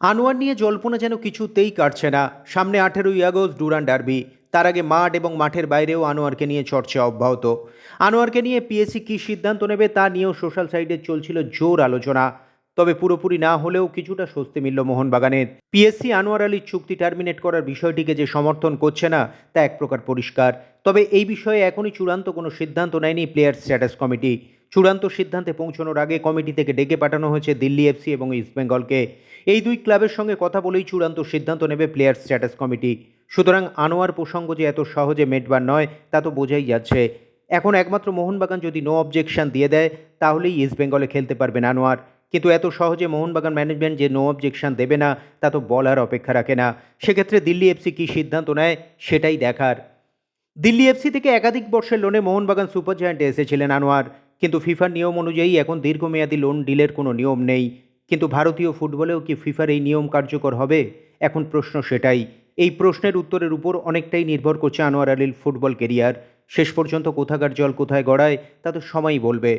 আনোয়ার নিয়ে জল্পনা যেন কিছুতেই কাটছে না। সামনে আঠেরোই আগস্ট ডুরান ডার্বি। তার আগে মাঠ এবং মাঠের বাইরেও আনোয়ারকে নিয়ে চর্চা অব্যাহত। আনোয়ারকে নিয়ে পিএসসি কী সিদ্ধান্ত নেবে তা নিয়েও সোশ্যাল সাইটে চলছিল জোর আলোচনা। তবে পুরোপুরি না হলেও কিছুটা স্বস্তি মিলল মোহনবাগানের। পিএসসি আনোয়ার আলীর চুক্তি টার্মিনেট করার বিষয়টিকে যে সমর্থন করছে না, তা এক প্রকার পরিষ্কার। তবে এই বিষয়ে এখনই চূড়ান্ত কোনো সিদ্ধান্ত নেয়নি প্লেয়ার স্ট্যাটাস কমিটি। চূড়ান্ত সিদ্ধান্তে পৌঁছানোর আগে কমিটি থেকে ডেকে পাঠানো হয়েছে দিল্লি এফসি এবং ইস্টবেঙ্গলকে এই দুই ক্লাবের সঙ্গে কথা বলেই চূড়ান্ত সিদ্ধান্ত নেবে প্লেয়ার স্ট্যাটাস কমিটি। সুতরাং আনোয়ার প্রসঙ্গ যে এত সহজে মেটবার নয়, তা তো বোঝাই যাচ্ছে। এখন একমাত্র মোহনবাগান যদি নো অবজেকশন দিয়ে দেয়, তাহলেই ইস্টবেঙ্গলে খেলতে পারবেন আনোয়ার। কিন্তু এত সহজে মোহনবাগান ম্যানেজমেন্ট যে নো অবজেকশন দেবে না, তা তো বলার অপেক্ষা রাখে না। সেক্ষেত্রে দিল্লি এফসি কী সিদ্ধান্ত নেয়, সেটাই দেখার। দিল্লি এফসি থেকে একাধিক বর্ষের লোনে মোহনবাগান সুপার জায়ান্টে এসেছিলেন আনোয়ার। কিন্তু ফিফার নিয়ম অনুযায়ী এখন দীর্ঘমেয়াদী লোন ডিলের কোনো নিয়ম নেই। কিন্তু ভারতীয় ফুটবলেও কি ফিফার এই নিয়ম কার্যকর হবে? এখন প্রশ্ন সেটাই। এই প্রশ্নের উত্তরের উপর অনেকটাই নির্ভর করছে আনোয়ার আলীর ফুটবল কেরিয়ার শেষ পর্যন্ত কোথাকার জল কোথায় গড়ায়, তা তো সময়ই বলবে।